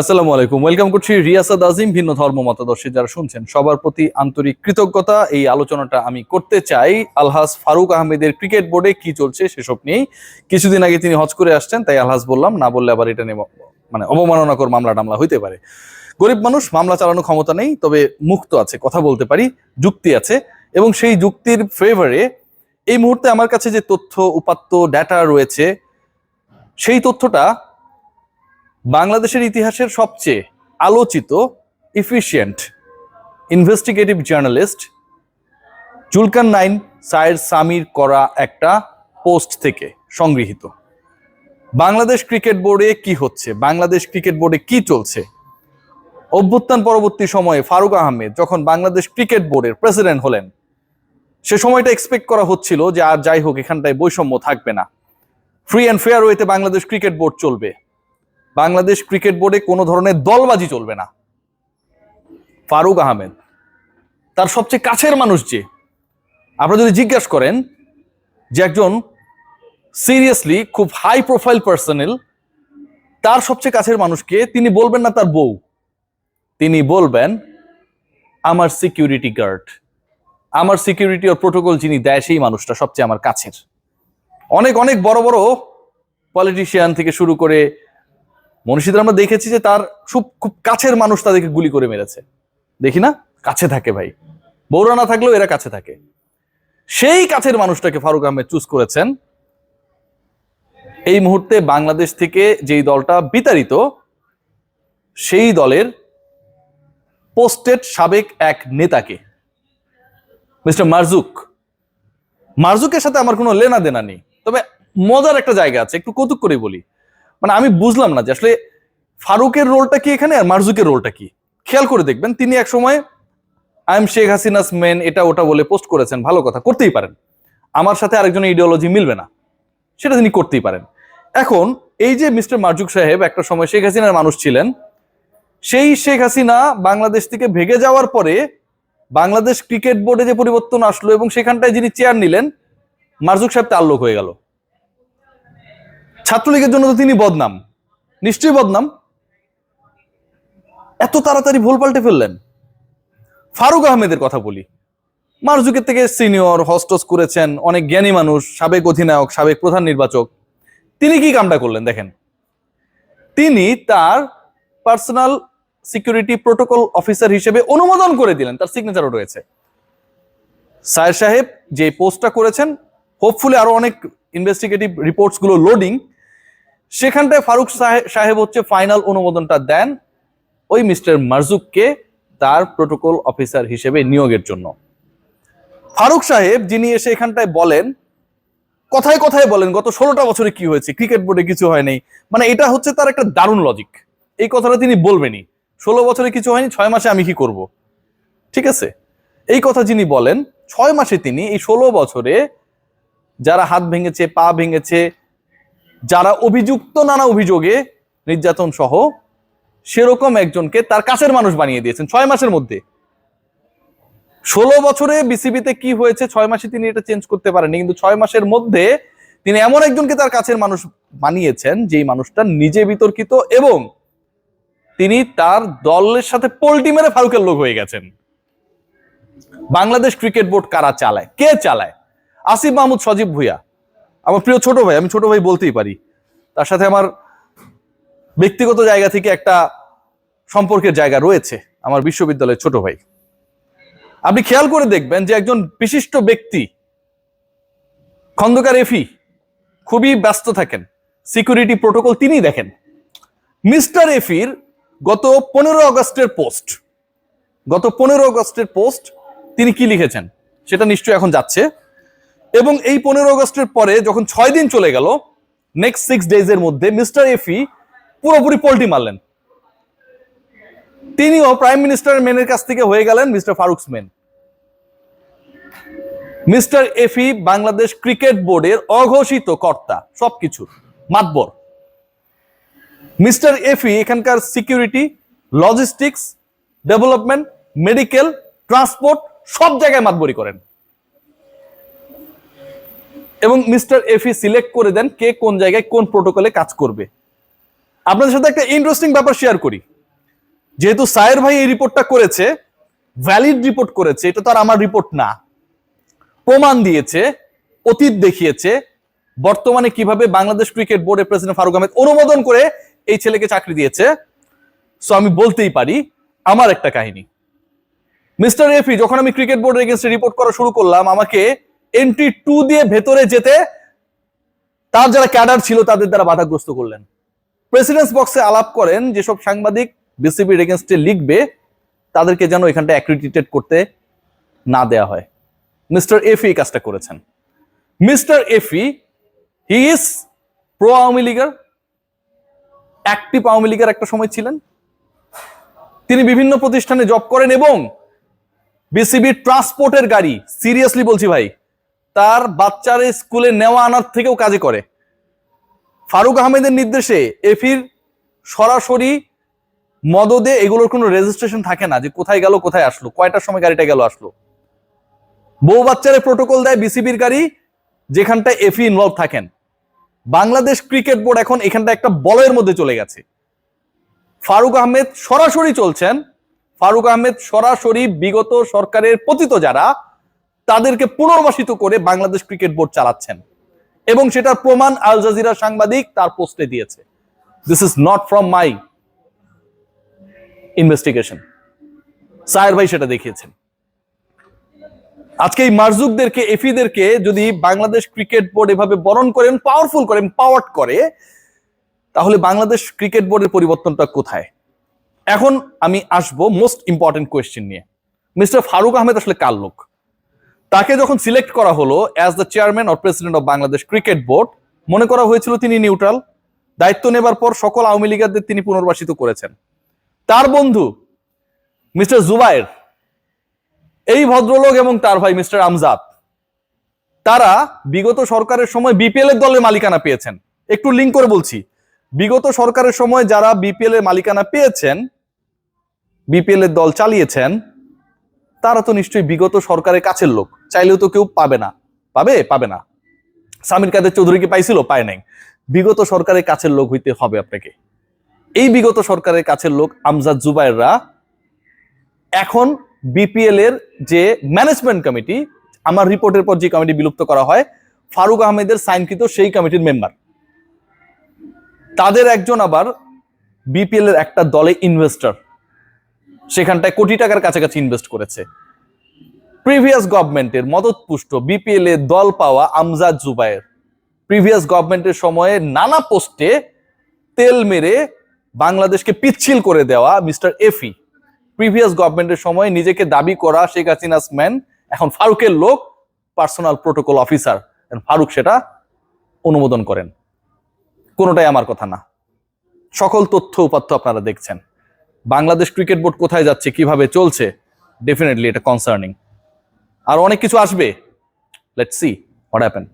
আসসালামু আলাইকুম। ওয়েলকাম করছি রিয়াসাদ আজিম, ভিন্ন ধর্ম মতাদর্শী যারা শুনছেন, সবার প্রতি আন্তরিক কৃতজ্ঞতা। এই আলোচনাটা আমি করতে চাই। আলহাজ ফারুক আহমেদের ক্রিকেট বোর্ডে কি চলছে সেসব নিয়েই। কিছুদিন আগে তিনি হজ করে আসছেন, তাই আলহাজ বললাম, না বললে আবার এটা নিয়ে মানে অবমাননাকর মামলা টামলা হইতে পারে। গরিব মানুষ, মামলা চালানোর ক্ষমতা নেই, তবে মুক্ত আছে, কথা বলতে পারি, যুক্তি আছে। এবং সেই যুক্তির ফেভারে এই মুহূর্তে আমার কাছে যে তথ্য, উপাত্ত ডেটা রয়েছে, সেই তথ্যটা বাংলাদেশের ইতিহাসের সবচেয়ে আলোচিত efficient investigative journalist Zulkarnain Saer Samir করা একটা পোস্ট থেকে সংগৃহীত। বাংলাদেশ ক্রিকেট বোর্ডে কি হচ্ছে? বাংলাদেশ ক্রিকেট বোর্ডে কি চলছে? অভ্যুত্থান পরবর্তী সময়ে ফারুক আহমেদ যখন বাংলাদেশ ক্রিকেট বোর্ডের প্রেসিডেন্ট হলেন, সে সময়টা এক্সপেক্ট করা হচ্ছিল যে আর যাই হোক, এখানটায় বৈষম্য থাকবে না। ফ্রি অ্যান্ড ফেয়ার ওয়েতে বাংলাদেশ ক্রিকেট বোর্ড চলবে। বাংলাদেশ ক্রিকেট বোর্ডে কোনো ধরনের দলবাজি চলবে না। ফারুক আহমেদ, তার সবচেয়ে কাছের মানুষ যে, আপনারা যদি জিজ্ঞাসা করেন যে একজন সিরিয়াসলি খুব হাই প্রোফাইল পার্সোনেল তার সবচেয়ে কাছের মানুষকে তিনি বলবেন না তার বউ। তিনি বলবেন, আমার সিকিউরিটি গার্ড আমার সিকিউরিটি ও প্রোটোকল যিনি দেয় সেই মানুষটা সবচেয়ে আমার কাছের। অনেক অনেক বড় বড় পলিটিশিয়ান থেকে শুরু করে মনীষীদের আমরা দেখেছি যে তার খুব খুব কাছের মানুষ তাদেরকে গুলি করে মেরেছে। দেখি না? কাছে থাকে ভাই। বৌরা না থাকলেও এরা কাছে থাকে। সেই কাছের মানুষটাকে ফারুক আহমেদ চুজ করেছেন। এই মুহূর্তে বাংলাদেশ থেকে যেই দলটা বিতাড়িত, সেই দলের পোস্টেড সাবেক এক নেতাকে। মিস্টার মারজুক। মারজুকের সাথে আমার কোনো লেনা দেনা নেই। তবে মজার একটা জায়গা আছে, একটু কৌতুক করে বলি। মানে আমি বুঝলাম না যে আসলে ফারুকের রোলটা কি এখানে আর মারজুকের রোলটা কি? খেয়াল করে দেখবেন তিনি এক সময় I am Sheikh Hasina's men এটা ওটা বলে পোস্ট করেছেন, ভালো কথা। করতেই পারেন। আমার সাথে আরেকজনের ইডিওলজি মিলবে না। সেটা তিনি করতেই পারেন। এখন, এই যে মিস্টার মারজুক সাহেব একটা সময় শেখ হাসিনার মানুষ ছিলেন, সেই শেখ হাসিনা বাংলাদেশ থেকে ভেগে যাওয়ার পরে বাংলাদেশ ক্রিকেট বোর্ডে যে পরিবর্তন আসলো এবং সেখানটায় যিনি চেয়ার নিলেন, মারজুক সাহেব তার লোক হয়ে গেল। ছাত্রলীগের জন্য তো তিনি বদনাম। নিশ্চয়ই বদনাম। এত তাড়াতাড়ি ভুল পাল্টে ফেললেন। ফারুক আহমেদের কথা বলি। মারজুকের থেকে সিনিয়র, হস্টস করেছেন, অনেক জ্ঞানী মানুষ, সাবেক অধিনায়ক, সাবেক প্রধান নির্বাচক। তিনি কি কামটা করলেন দেখেন। তিনি তার পার্সোনাল সিকিউরিটি প্রোটোকল অফিসার হিসেবে অনুমোদন করে দিলেন। তার সিগনেচারও রয়েছে। সায়ের সাহেব যে পোস্টটা করেছেন হোপফুলি আরও অনেক ইনভেস্টিগেটিভ রিপোর্টসগুলো লোডিং সেখানটায় ফারুক সাহে- সাহেব হচ্ছে ফাইনাল অনুমোদনটা দেন ওই মিস্টার মারজুককে তার প্রোটোকল অফিসার হিসেবে নিয়োগের জন্য। ফারুক সাহেব যিনি এসে এখানটায় বলেন, কথায় কথায় বলেন, গত ষোলোটা বছরে কি হয়েছে ক্রিকেট বোর্ডে কিছু হয়নি মানে এটা হচ্ছে তার একটা দারুণ লজিক এই কথাটা তিনি বলবেনই, ষোলো বছরে কিছু হয়নি, ছয় মাসে আমি কি করব? ঠিক আছে? এই কথা যিনি বলেন, ছয় মাসে তিনি এই ষোলো বছরে যারা হাত ভেঙেছে, পা ভেঙেছে যারা অভিযুক্ত নানা অভিযোগে নির্যাতন সহ সেরকম একজনকে তার কাছের মানুষ বানিয়ে দিয়েছেন ছয় মাসের মধ্যে। ষোলো বছরে বিসিবিতে কি হয়েছে ছয় মাসে তিনি এটা চেঞ্জ করতে পারেননি, কিন্তু ছয় মাসের মধ্যে তিনি এমন একজনকে তার কাছের মানুষ বানিয়েছেন যেই মানুষটা নিজে বিতর্কিত এবং তিনি তার দলের সাথে পোল্টি মেরে ফারুকের লোক হয়ে গেছেন। বাংলাদেশ ক্রিকেট বোর্ড কারা চালায়? কে চালায়? আসিফ মাহমুদ সজীব ভুইয়া। আমার প্রিয় ছোট ভাই, আমি ছোট ভাই বলতেই পারি। তার সাথে আমার ব্যক্তিগত জায়গা থেকে একটা সম্পর্কের জায়গা রয়েছে আমার বিশ্ববিদ্যালয়ের ছোট ভাই। আপনি খেয়াল করে দেখবেন যে একজন বিশিষ্ট ব্যক্তি, খন্দকার এফি খুবই ব্যস্ত থাকেন। সিকিউরিটি প্রোটোকল তিনি দেখেন। মিস্টার এফির গত পনেরো আগস্টের পোস্ট, গত পনেরো আগস্টের পোস্ট তিনি কি লিখেছেন? সেটা নিশ্চয়ই এখন যাচ্ছে। এবং এই পনেরো আগস্টের পরে যখন ছয় দিন চলে গেল নেক্সট সিক্স ডেজ এর মধ্যে মিস্টার এফি পুরোপুরি পোল্টি মারলেন। তিনিও প্রাইম মিনিস্টার মেনের কাছ থেকে হয়ে গেলেন মিস্টার ফারুকস মেন মিস্টার এফি বাংলাদেশ ক্রিকেট বোর্ডের অঘোষিত কর্তা সবকিছু মাতবর মিস্টার এফি এখানকার security logistics development medical transport সব জায়গায় মাতবরি করেন। এবং মিস্টার এফি সিলেক্ট করে দেন কে কোন জায়গায় কোন প্রোটোকলে কাজ করবে। আপনাদের সাথে একটা ইন্টারেস্টিং ব্যাপার শেয়ার করি। যেহেতু সায়ের ভাই এই রিপোর্টটা করেছে ভ্যালিড রিপোর্ট করেছে, এটা তো আর আমার রিপোর্ট না। প্রমাণ দিয়েছে, অতীত দেখিয়েছে, বর্তমানে কীভাবে বাংলাদেশ ক্রিকেট বোর্ডের প্রেসিডেন্ট ফারুক আহমেদ অনুমোদন করে এই ছেলেকে চাকরি দিয়েছে। সো আমি বলতেই পারি, আমার একটা কাহিনী। মিস্টার এফি যখন আমি ক্রিকেট বোর্ডের এগেনস্টে রিপোর্ট করা শুরু করলাম, আমাকে এন্ট্রি টু দিয়ে ভেতরে যেতে তার যারা ক্যাডার ছিল তাদের দ্বারা বাধাগ্রস্ত করলেন। প্রেসিডেন্টস বক্সে আলাপ করেন, যেসব সাংবাদিক বিসিবির এগেনস্টে লিখবে, তাদেরকে যেন এখানটা অ্যাক্রিডিটেড করতে না দেয়া হয়। মিস্টার এফি এই কাজটা করেছেন। মিস্টার এফি হি ইজ প্রো আওয়ামী লীগের অ্যাক্টিভ আওয়ামী লীগের একটা সময় ছিলেন। তিনি বিভিন্ন প্রতিষ্ঠানে জব করেন এবং বিসিবির ট্রান্সপোর্টের গাড়ি সিরিয়াসলি বলছি ভাই তার বাচ্চার স্কুলে নেওয়া আনার থেকেও কাজে করে। ফারুক আহমেদের নির্দেশে এফির সরাসরি মদদে এগুলোর কোনো রেজিস্ট্রেশন থাকে না যে কোথায় গেল, কোথায় আসলো, কয়টার সময় গাড়িটা গেল, আসলো। বউ বাচ্চারে প্রোটোকল দেয় বিসিবির গাড়ি যেখানটায় এফি ইনভলভ থাকেন। বাংলাদেশ ক্রিকেট বোর্ড এখন এখানটা একটা বলয়ের মধ্যে চলে গেছে। ফারুক আহমেদ সরাসরি চলছেন। ফারুক আহমেদ সরাসরি বিগত সরকারের পতিত যারা তাদেরকে পুনর্বাসিত করে বাংলাদেশ ক্রিকেট বোর্ড চালাচ্ছেন। এবং সেটার প্রমাণ আল জাজিরা সাংবাদিক তার পোস্টে দিয়েছে। This is not from my investigation Sayer ভাই সেটা দেখিয়েছেন। আজকে এই মার্জুকদেরকে, এফিদেরকে যদি বাংলাদেশ ক্রিকেট বোর্ড এভাবে বরণ করেন পাওয়ারফুল করেন পাওয়ার করে, তাহলে বাংলাদেশ ক্রিকেট বোর্ডের পরিবর্তনটা কোথায়? এখন আমি আসব মোস্ট ইম্পর্টেন্ট কোয়েশ্চেন নিয়ে। মিস্টার ফারুক আহমেদ আসলে কার লোক? তাকে যখন সিলেক্ট করা হলো as the chairman or president of Bangladesh cricket board মনে করা হয়েছিল তিনি নিউট্রাল দায়িত্ব নেবার পর সকল আওয়ামী লীগারদের তিনি পুনর্বাসিত করেছেন। তার বন্ধু, মিস্টার জুবায়ের, এই ভদ্রলোক এবং তার ভাই মিস্টার আমজাদ, তারা বিগত সরকারের সময় বিপিএল এর দলের মালিকানা পেয়েছেন। একটু লিঙ্ক করে বলছি। বিগত সরকারের সময় যারা বিপিএল এর মালিকানা পেয়েছেন বিপিএল এর দল চালিয়েছেন তারা তো নিশ্চয়ই বিগত সরকারের কাছের লোক, চাইলেও তো কেউ পাবে না। পাবে? পাবে না। সামির কাদের চৌধুরী কি পাইছিল? পায় নাই। বিগত সরকারের কাছের লোক হইতে হবে আপনাকে। এই বিগত সরকারের কাছের লোক আমজাদ জুবাইররা এখন বিপিএল এর যে ম্যানেজমেন্ট কমিটি আমার রিপোর্টের পর যে কমিটি বিলুপ্ত করা হয়, ফারুক আহমেদের সাইনকৃত সেই কমিটির মেম্বার তাদের একজন আবার বিপিএল এর একটা দলে ইনভেস্টর সেখানটায় কোটি টাকার কাছাকাছি ইনভেস্ট করেছে। প্রিভিয়াস গভর্নমেন্টের মদতপুষ্ট বিপিএল এ দল পাওয়া আমজাদ জুবায়ের। প্রিভিয়াস গভর্নমেন্টের সময়ে নানা পোস্টে তেল মেরে বাংলাদেশকে পিচ্ছিল করে দেওয়া মিস্টার এফি প্রিভিয়াস গভর্নমেন্টের সময় নিজেকে দাবি করা শেখ হাসিনাস ম্যান এখন ফারুকের লোক পার্সোনাল প্রোটোকল অফিসার ফারুক সেটা অনুমোদন করেন। কোনোটাই আমার কথা না। সকল তথ্য উপাত্ত আপনারা দেখছেন। বাংলাদেশ ক্রিকেট বোর্ড কোথায় যাচ্ছে, কীভাবে চলছে ডেফিনেটলি এটা কনসার্নিং আর অনেক কিছু আসবে। Let's see what happen